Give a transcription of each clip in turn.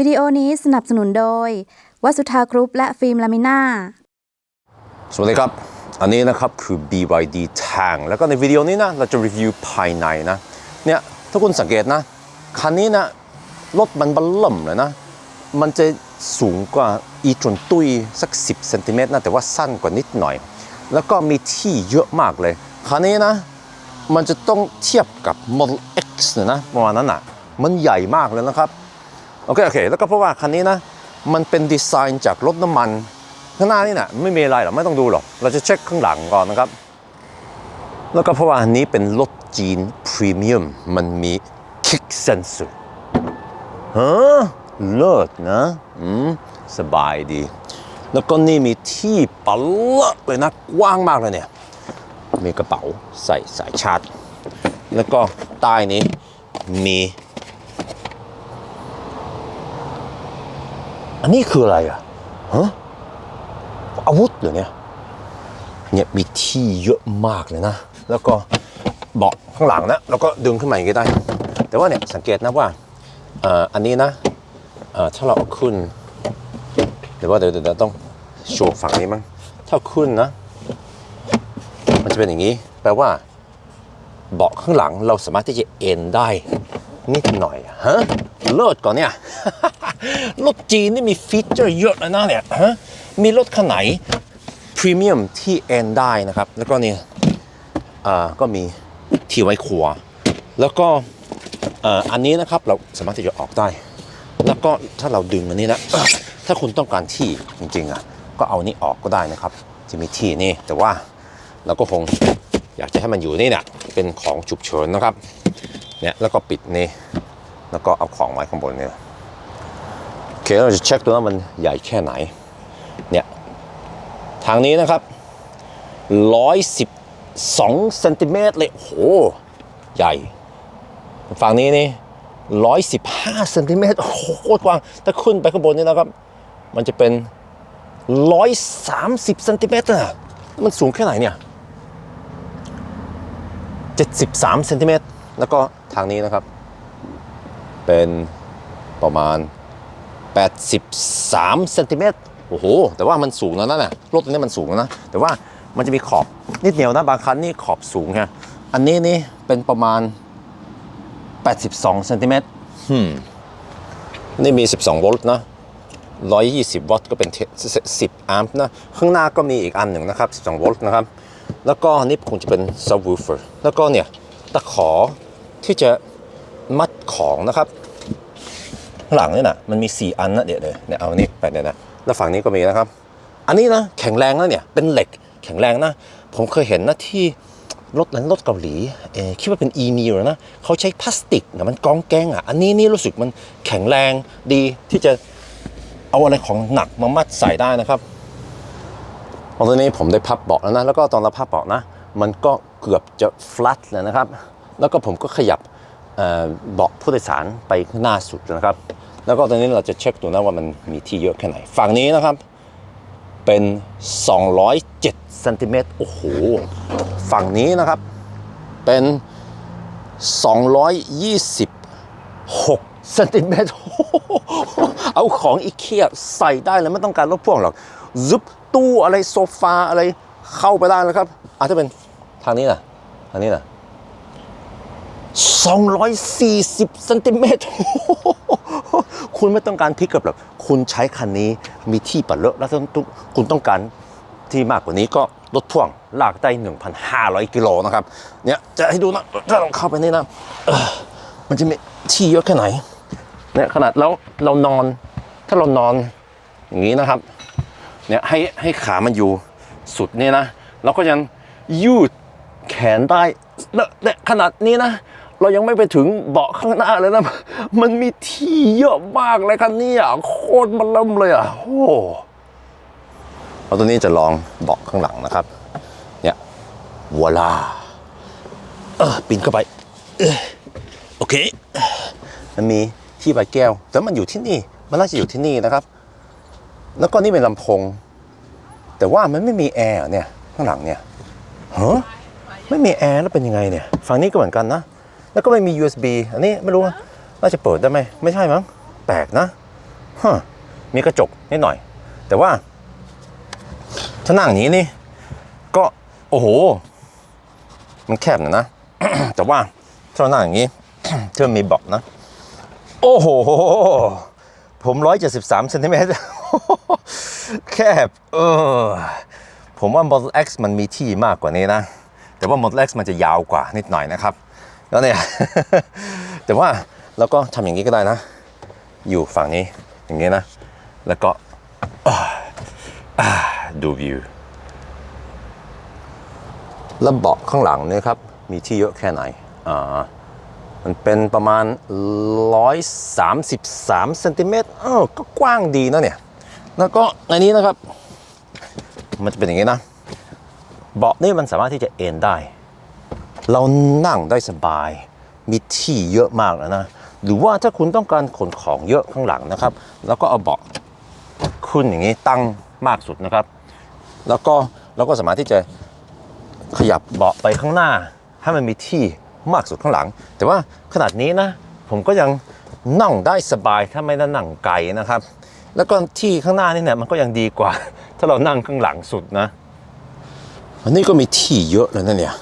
วิดีโอนี้สนับสนุนโดย วัสุธากรุ๊ปและฟิล์มลามิน่า สวัสดีครับ อันนี้นะครับคือ BYD Tang แล้วก็ในวิดีโอนี้นะเราจะรีวิวภายในนะ เนี่ยถ้าคุณสังเกตนะ คันนี้นะรถมันบัลล่มเลยนะ มันจะสูงกว่าอีจนตุยสัก 10เซนติเมตรนะ แต่ว่าสั้นกว่านิดหน่อย แล้วก็มีที่เยอะมากเลย คันนี้นะ มันจะต้องเทียบกับ Model X เนี่ยนะประมาณนั้นอะ มันใหญ่มากเลยนะครับ โอเคโอเคแล้วก็เพราะว่าคันนี้นะมันเป็นดีไซน์จากรถน้ำมัน ข้างหน้านี่นะไม่มีอะไรหรอกไม่ต้องดูหรอกเราจะเช็คข้างหลังก่อนนะครับ แล้วก็เพราะว่าอันนี้เป็นรถจีนพรีเมียมมันมีคิกเซนเซอร์ฮะเลิศนะอืมสบายดี แล้วก็นี่มีที่ปละเลยนะกว้างมากเลยเนี่ยมีกระเป๋าใส่สายชาร์จ แล้วก็ใต้นี้มี อันนี้คืออะไรอะฮะอาวุธเหรอเนี่ยเนี่ยมีที่เยอะมากเลยนะ แล้วก็เบาะข้างหลังนะ แล้วก็ดึงขึ้นมาอย่างนี้ได้ แต่ว่าเนี่ยสังเกตนะว่าอันนี้นะถ้าเราเอาขึ้นเดี๋ยวว่าเดี๋ยวเดี๋ยวต้องโชว์ฝั่งนี้มั้งถ้าขึ้นนะ มันจะเป็นอย่างนี้ แปลว่าเบาะข้างหลังเราสามารถที่จะเอ็นได้นิดหน่อยฮะ เลิศก่อนเนี่ย รถจีนนี่มีฟีเจอร์เยอะเลยนะเนี่ยฮะมีรถคันไหนพรีเมียมที่เอนได้นะครับ แล้วก็เนี่ยอ่าก็มีที่ไว้ครัวแล้วก็อ่ออันนี้นะครับเราสามารถที่จะออกได้ แล้วก็ถ้าเราดึงอันนี้นะถ้าคุณต้องการที่จริงๆอะก็เอานี้ออกก็ได้นะครับ จะมีที่นี่แต่ว่าเราก็คงอยากจะให้มันอยู่นี่เนี่ยเป็นของฉุกเฉินนะครับเนี่ยแล้วก็ปิดนี่ แล้วก็เอาของไว้ข้างบนเนี่ยโอเคเราจะเช็คดูว่ามันใหญ่แค่ไหนเนี่ยทางนี้นะครับ112เซนติเมตรเลยโอ้โหใหญ่ ฝั่งนี้นี่115เซนติเมตรโอ้โหโคตรกว้างถ้าขึ้นไปข้างบนนี่นะครับ มันจะเป็น 130เซนติเมตรอะมันสูงแค่ไหนเนี่ย73เซนติเมตรแล้วก็ทางนี้นะครับ เป็นประมาณ 83เซนติเมตรโอ้โห แต่ว่ามันสูงแล้วนะเนี่ยรถตัวนี้มันสูงแล้วนะ แต่ว่ามันจะมีขอบนิดเดียวนะ บางคันนี่ขอบสูงไงอันนี้นี่เป็นประมาณ 82เซนติเมตร hmm. นี่มี 12 โวลต์นะ 120 วัตต์ก็เป็น 10 แอมป์นะ ข้างหน้าก็มีอีกอันหนึ่งนะครับ 12 โวลต์นะครับ แล้วก็นี่คงจะเป็น subwoofer แล้วก็เนี่ย ตะขอที่จะ มัดของนะครับข้างหลังเนี่ยนะมันมี 4 อันนะเดี๋ยวเดี๋ยเนี่ยเอานี้ไปเนี่ยนะแล้วฝั่งนี้ก็มีนะครับ อันนี้นะแข็งแรงนะเนี่ยเป็นเหล็กแข็งแรงนะ ผมเคยเห็นนะที่รถนั้นรถเกาหลีเอคิดว่าเป็น e m i นะเขาใช้พลาสติกนะมันกองแกงอะอันนี้นี่รู้สึกมันแข็งแรงดีที่จะเอาอะไรของหนักมามัดใส่ได้นะครับตอนนี้ผมได้พับเบาะแล้วนะแล้วก็ตอนเราพับเบาะนะ มันก็เกือบจะ flat แล้วนะครับ แล้วก็ผมก็ขยับ เอ่อเบาะผู้โดยสารไปข้างหน้าสุดนะครับ แล้วก็ตอนนี้เราจะเช็คดูนะว่ามันมีที่เยอะแค่ไหน ฝั่งนี้นะครับเป็น 207เซนติเมตรโอ้โห ฝั่งนี้นะครับเป็น 226เซนติเมตรเอาของอีเคียใส่ได้เลยไม่ต้องการรถพ่วงหรอกซุปตู้อะไรโซฟาอะไรเข้าไปได้แล้วครับอาจจะเป็นทางนี้นะทางนี้นะ 240เซนติเมตรคุณไม่ต้องการพิกอัพหรอกคุณใช้คันนี้มีที่ปัดเลอะแล้วต้องคุณต้องการที่มากกว่านี้ก็รถพ่วงลากได้ 1,500 กิโลนะครับเนี่ยจะให้ดูนะถ้าเราเข้าไปนี่นะมันจะมีที่เยอะแค่ไหนเนี่ยขนาดแล้วเรานอนถ้าเรานอนอย่างนี้นะครับเนี่ยให้ให้ขามันอยู่สุดเนี่ยนะเราก็ยังยืดแขนได้เนี่ยขนาดนี้นะ เรายังไม่ไปถึงเบาะข้างหน้าเลยนะ มันมีที่เยอะมากเลยคันนี้อะโคตรมันเริ่มเลยอะโอ้เราตัวนี้จะลองเบาะข้างหลังนะครับ เนี่ยวัวลาเออปีนเข้าไปออโอเค มันมีที่ใบแก้ว แต่มันอยู่ที่นี่ มันน่าจะอยู่ที่นี่นะครับ แล้วก็นี่เป็นลำโพง แต่ว่ามันไม่มีแอร์เนี่ย ข้างหลังเนี่ยฮะไม่มีแอร์แล้วเป็นยังไงเนี่ย ฝั่งนี้ก็เหมือนกันนะ แล้วก็ไม่มี USB อันนี้ไม่รู้ว่าน่าจะเปิดได้ไหมไม่ใช่มั้งแปลกนะฮะมีกระจกนิดหน่อย แต่ว่าถ้านั่งอย่างนี้นี่ ก็โอ้โห มันแคบหน่อยนะ แต่ว่าถ้าเรานั่งอย่างนี้เธอมีเบาะนะ โอ้โห ผมร้อยเจ็ดสิบสามเซนติเมตรแคบเออผมว่า Model X มันมีที่มากกว่านี้นะ แต่ว่า Model X มันจะยาวกว่านิดหน่อยนะครับ แล้วเนี่ย แต่ว่าเราก็ทำอย่างนี้ก็ได้นะ อยู่ฝั่งนี้อย่างนี้นะ แล้วก็ดูวิวแล้วเบาะข้างหลังเนี่ยครับ มีที่เยอะแค่ไหนอ่ามันเป็นประมาณ 133เซนติเมตรเออก็กว้างดีนะเนี่ย แล้วก็ในนี้นะครับ มันจะเป็นอย่างนี้นะ เบาะนี่มันสามารถที่จะเอนได้ เรานั่งได้สบาย มีที่เยอะมากแล้วนะ หรือว่าถ้าคุณต้องการขนของเยอะข้างหลังนะครับ แล้วก็เอาเบาะขึ้นอย่างนี้ตั้งมากสุดนะครับ แล้วก็เราก็สามารถที่จะขยับเบาะไปข้างหน้า ให้มันมีที่มากสุดข้างหลัง แต่ว่าขนาดนี้นะ ผมก็ยังนั่งได้สบายถ้าไม่ได้นั่งไกลนะครับ แล้วก็ที่ข้างหน้านี่เนี่ยมันก็ยังดีกว่า ถ้าเรานั่งข้างหลังสุดนะ อันนี้ก็มีที่เยอะเลยนะเนี่ย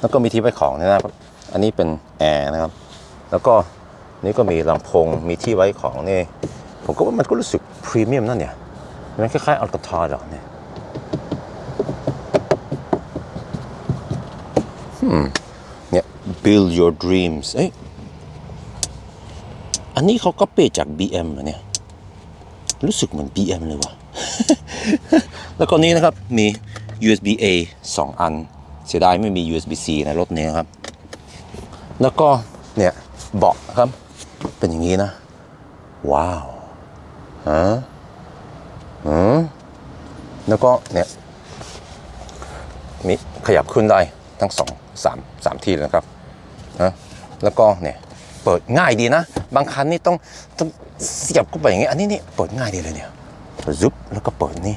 แล้วก็มีที่ไว้ของนะครับ อันนี้เป็นแอร์นะครับ แล้วก็นี่ก็มีลำโพง มีที่ไว้ของนี่ ผมก็ว่ามันก็รู้สึกพรีเมียมนั่นเนี่ย มันคล้ายๆอัลกาทอร์หรอเนี่ยอืมเนี่ย build your dreams เอ้ย อันนี้เขาก็เปจาก BM เหรอเนี่ย รู้สึกเหมือน BM เลยว่ะ แล้วก็นี้นะครับมี USB A 2 อัน เสียดายไม่มี USB C ในรถนี้ครับ แล้วก็เนี่ยเบาะครับ เป็นอย่างนี้นะ ว้าวฮะอืมแล้วก็เนี่ยมีขยับขึ้นได้ทั้งสองสามสามที่เลยนะครับนะแล้วก็เนี่ยเปิดง่ายดีนะ บางคันนี่ต้องต้องเสียบเข้าไปอย่างนี้อันนี้นี่เปิดง่ายดีเลยเนี่ยซุบแล้วก็เปิดนี่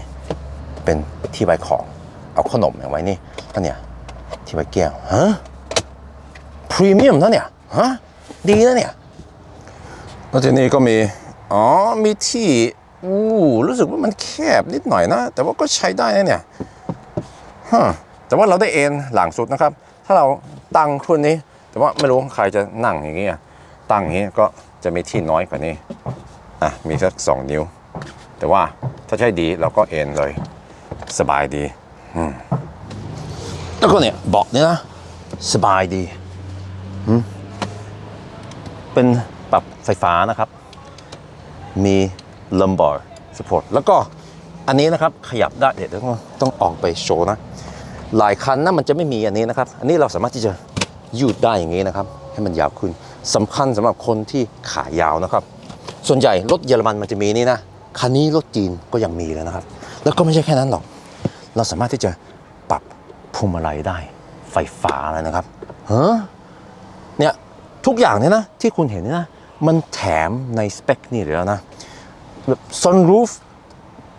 เป็นที่ไว้ของเอาขนมอย่างไว้นี่อันเนี่ย ที่ไว้แก้วฮะพรีเมียมนะเนี่ยฮะดีนะเนี่ยแล้วทีนี้ก็มี อ๋อ มีที่อู้รู้สึกว่ามันแคบนิดหน่อยนะ แต่ว่าก็ใช้ได้นะเนี่ยฮะแต่ว่าเราได้เอนหลังสุดนะครับ ถ้าเราตั้งขึ้นนี้ แต่ว่าไม่รู้ใครจะนั่งอย่างนี้อะตั้งอย่างนี้ก็จะมีที่น้อยกว่านี้อะมีสักสองนิ้ว แต่ว่าถ้าใช้ดีเราก็เอนเลย สบายดี อืม แล้วก็เนี่ยเบาะเนี่ยนะสบายดี เป็นปรับไฟฟ้านะครับ มี lumbar support แล้วก็อันนี้นะครับขยับได้เดี๋ยวต้องต้องออกไปโชว์นะ หลายคันนะมันจะไม่มีอันนี้นะครับ อันนี้เราสามารถที่จะยืดได้อย่างนี้นะครับ ให้มันยาวขึ้นสำคัญสำหรับคนที่ขายาวนะครับ ส่วนใหญ่รถเยอรมันมันจะมีนี่นะคันนี้รถจีนก็ยังมีแล้วนะครับ แล้วก็ไม่ใช่แค่นั้นหรอก เราสามารถที่จะ พวงมาลัยได้ ไฟฟ้าแล้วนะครับเฮ้เนี่ยทุกอย่างเนี่ยนะที่คุณเห็นเนี่ยนะมันแถมในสเปคนี่เลยแล้วนะแบบ sunroof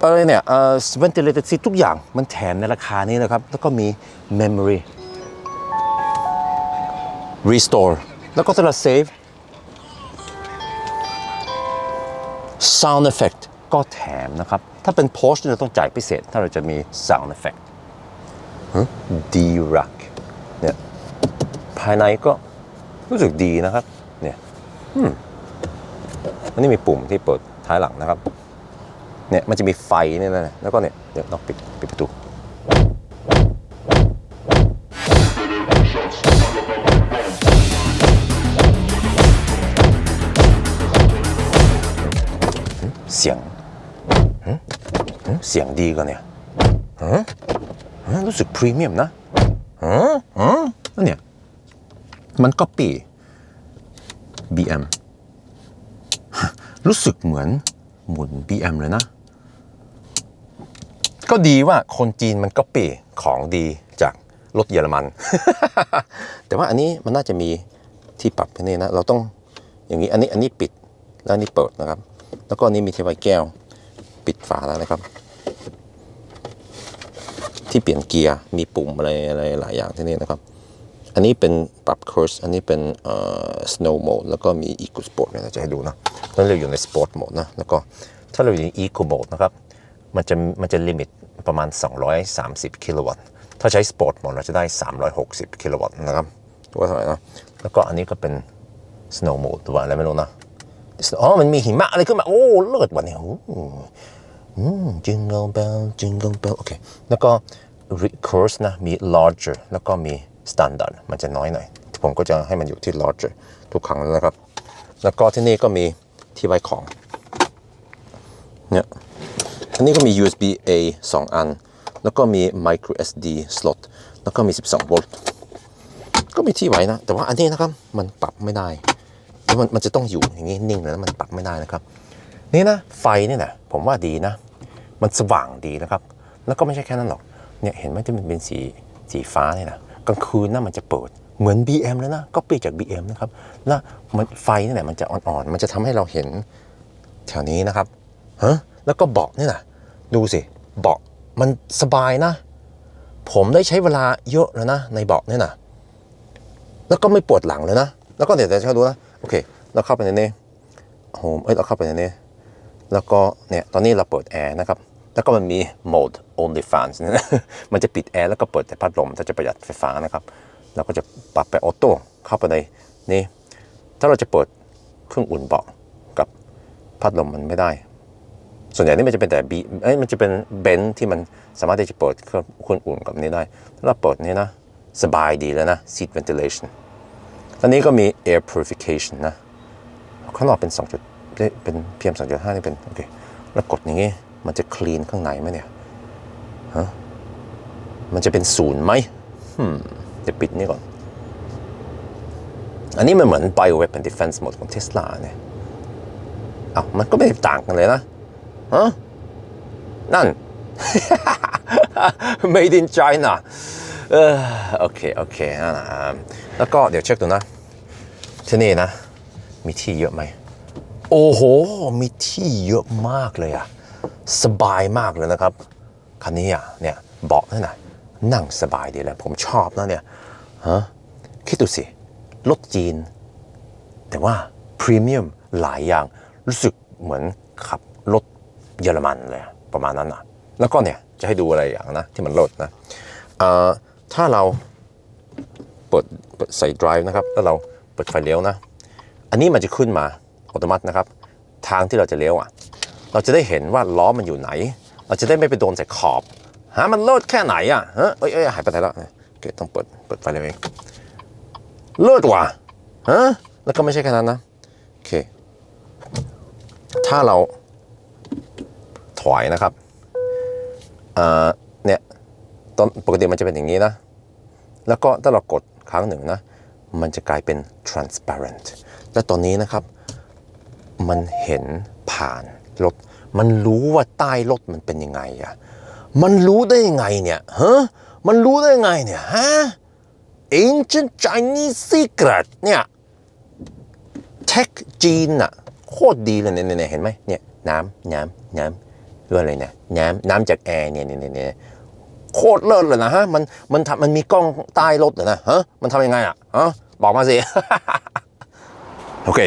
อะไรเนี่ยเอ่อ ventilated seat ทุกอย่างมันแถมในราคานี้นะครับ แล้วก็มี memory restore แล้วก็ถ้าเรา save sound effect ก็แถมนะครับ ถ้าเป็น Porsche เราต้องจ่ายพิเศษ ถ้าเราจะมี sound effect D-Rack เนี่ยภายในก็รู้สึกดีนะครับเนี่ยอันนี้มีปุ่มที่เปิดท้ายหลังนะครับเนี่ยมันจะมีไฟเนี่ยนะแล้วก็เนี่ยเดี๋ยวต้องปิดปิดประตูเสียงเสียงดีกว่าเนี่ย รู้สึกพรีเมียมนะฮะฮะนั่นเนี่ย มันก็ปี BM รู้สึกเหมือนหมุน BM เลยนะ ก็ดีว่าคนจีนมันก็ปีของดีจากรถเยอรมัน แต่ว่าอันนี้มันน่าจะมีที่ปรับแค่นี้นะ เราต้องอย่างนี้อันนี้อันนี้ปิดแล้วนนี้เปิดนะครับ แล้วก็อันนี้มีเที่ไว้แก้ว ปิดฝาแล้วนะครับ ที่เปลี่ยนเกียร์มีปุ่มอะไรอะไรหลายอย่างที่นี่นะครับ อันนี้เป็นปรับ course อันนี้เป็นเอ่อ snow mode แล้วก็มี eco sport เนี่ยเราจะให้ดูนะตอนนี้เราอยู่ใน sport mode นะแล้วก็ถ้าเราอยู่ใน eco mode นะครับมันจะมันจะลิมิตประมาณ 230 กิโลวัตต์ถ้าใช้ sport mode เราจะได้ 360 กิโลวัตต์นะครับตัวเท่าไหร่นะแล้วก็อันนี้ก็เป็น snow mode ตัวอะไรไม่รู้นะอ๋อมันมีหิมะอะไรขึ้นมา โอ้เลิศว่ะเนี่ยโอ้โหอืม jingle bell jingle bell โอเค แล้วก็ recourse นะ มี larger แล้วก็มี standard มันจะน้อยหน่อย ผมก็จะให้มันอยู่ที่ larger ทุกครั้งนะครับ แล้วก็ที่นี่ก็มีที่ไว้ของ เนี่ยอันนี้ก็มี USB A 2 อัน แล้วก็มี micro SD slot แล้วก็มี 12 โวลต์ ก็มีที่ไว้นะ แต่ว่าอันนี้นะครับ มันปรับไม่ได้ มันมันจะต้องอยู่อย่างนี้นิ่งแล้วมันปรับไม่ได้นะครับ นี่นะ ไฟนี่นะผมว่าดีนะ มันสว่างดีนะครับ แล้วก็ไม่ใช่แค่นั้นหรอก เนี่ยเห็นไหมที่มันเป็นสีสีฟ้าเนี่ยนะกลางคืนนะมันจะเปิดเหมือน BM เลยนะ ก็เปีจาก BM นะครับแล้วมันไฟนี่แหละมันจะอ่อนๆ มันจะทำให้เราเห็นแถวนี้นะครับฮะแล้วก็เบาะนี่นะดูสิเบาะมันสบายนะ ผมได้ใช้เวลาเยอะแล้วนะในเบาะเนี่ยนะแล้วก็ไม่ปวดหลังเลยนะ แล้วก็เดี๋ยวจะดูนะโอเค เราเข้าไปในนี้โฮมเอ้ยเราเข้าไปในนี้แล้วก็เนี่ยตอนนี้เราเปิดแอร์นะครับ แล้วก็มันมีโหมด only fans นะมันจะปิดแอร์แล้วก็เปิดแต่พัดลม ถ้าจะประหยัดไฟฟ้านะครับ เราก็จะปรับไปออโต้เข้าไปในนี่ ถ้าเราจะเปิดเครื่องอุ่นเบาะกับพัดลมมันไม่ได้ ส่วนใหญ่นี่มันจะเป็นแต่บีเอ้ยมันจะเป็นเบนซ์ที่มันสามารถที่จะเปิดเครื่องครื่องอุ่นกับนี้ได้ ถ้าเราเปิดนี่นะ สบายดีแล้วนะ seat ventilation ตอนนี้ก็มี air purification นะ ข้างนอกเป็น 2 จุด เป็น PM 2.5 นี่เป็น โอเค แล้วกดอย่างงี้ มันจะ clean ข้างในไหมเนี่ยฮะมันจะเป็นศูนย์ไหมฮึมจะปิดนี่ก่อน อันนี้มันเหมือน bio weapon defense mode ของ Tesla เนี่ยอ้ามันก็ไม่ต่างกันเลยนะฮะนั่น made in China เออโอเค โอเคอ่าแล้วก็เดี๋ยวเช็คดูนะที่นี่นะ มีที่เยอะไหม โอ้โห มีที่เยอะมากเลยอะ สบายมากเลยนะครับ คันนี้อะเนี่ยเบาะนั่นน่ะนั่งสบายดีเลยผมชอบนะเนี่ยฮะคิดดูสิ รถจีน แต่ว่าพรีเมียมหลายอย่างรู้สึกเหมือนขับรถเยอรมันเลยประมาณนั้นนะแล้วก็เนี่ยจะให้ดูอะไรอย่างนะที่มันลดนะถ้าเราเปิดใส่ drive นะครับ แล้วเราเปิดไฟเลี้ยวนะ อันนี้มันจะขึ้นมาอัตโนมัตินะครับ ทางที่เราจะเลี้ยวอะ เราจะได้เห็นว่าล้อมันอยู่ไหน เราจะได้ไม่ไปโดนใส่ขอบฮะมันโลดแค่ไหนอะเอ้ยเอ้ยหายไปไหนแล้วโอเคต้องเปิดเปิดไฟเลยเองเลิศว่ะฮะแล้วก็ไม่ใช่แค่นั้นนะโอเค ถ้าเราถอยนะครับอ่อเนี่ยตอนปกติมันจะเป็นอย่างนี้นะ แล้วก็ถ้าเรากดครั้งหนึ่งนะ มันจะกลายเป็น transparent และตอนนี้นะครับ มันเห็นผ่าน รถ มันรู้ว่าใต้รถมันเป็นยังไงอะมันรู้ได้ยังไงเนี่ยฮะมันรู้ได้ยังไงเนี่ยฮะ ancient Chinese secret เนี่ยเทคจีนอะโคตรดีเลยเนี่ยเนี่ยเห็นไหมเนี่ยน้ำน้ำน้ำเรื่องอะไรเนี่ยน้ำน้ำจากแอร์เนี่ยเนี่ยเนี่ยโคตรเลิศเลยนะฮะมันมันทำมันมีกล้องใต้รถเหรอนะฮะมันทำยังไงอะฮะบอกมาสิโอเค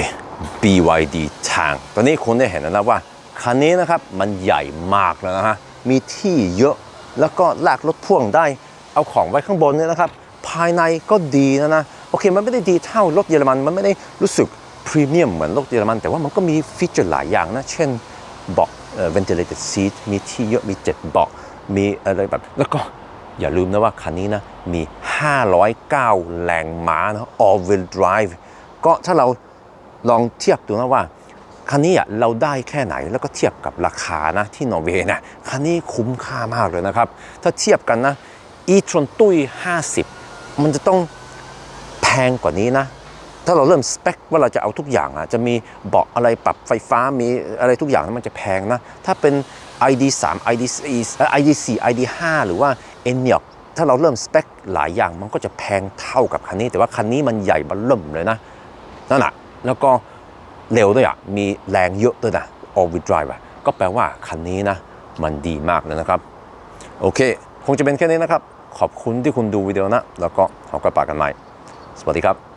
BYD ทาง ตอนนี้คุณได้เห็นแล้วว่า คันนี้นะครับมันใหญ่มากแล้วนะฮะมีที่เยอะแล้วก็ลากรถพ่วงได้ เอาของไว้ข้างบนเนี่ยนะครับ ภายในก็ดีนะนะโอเค มันไม่ได้ดีเท่ารถเยอรมัน มันไม่ได้รู้สึกพรีเมียมเหมือนรถเยอรมัน แต่ว่ามันก็มีฟีเจอร์หลายอย่างนะ เช่นเบาะเอ่อ ventilated seat มีที่เยอะมีเจ็ดเบาะ มีอะไรแบบ แล้วก็อย่าลืมนะว่าคันนี้นะ มี 509 แรงม้านะ all wheel drive ก็ถ้าเราลองเทียบดูนะว่า คันนี้เราได้แค่ไหนแล้วก็เทียบกับราคานะที่นอร์เวย์นะคันนี้คุ้มค่ามากเลยนะครับ ถ้าเทียบกันนะ e-tron ตุ้ย50 มันจะต้องแพงกว่านี้นะถ้าเราเริ่มสเปคว่าเราจะเอาทุกอย่างอะจะมีเบาะอะไรปรับไฟฟ้ามีอะไรทุกอย่างนั้นมันจะแพงนะ ถ้าเป็น ID 3 ID4 ID 4 ID 5 หรือว่า e n i o c ถ้าเราเริ่มสเปคหลายอย่างมันก็จะแพงเท่ากับคันนี้ แต่ว่าคันนี้มันใหญ่บัลเริ่มเลยนะนั่นแหะแล้วก็ เร็วด้วยอะ มีแรงเยอะด้วยนะ all wheel drive อะ ก็แปลว่าคันนี้นะ มันดีมากเลยนะครับ โอเค คงจะเป็นแค่นี้นะครับ ขอบคุณที่คุณดูวิดีโอนะ แล้วก็ขอกระปากกันใหม่ สวัสดีครับ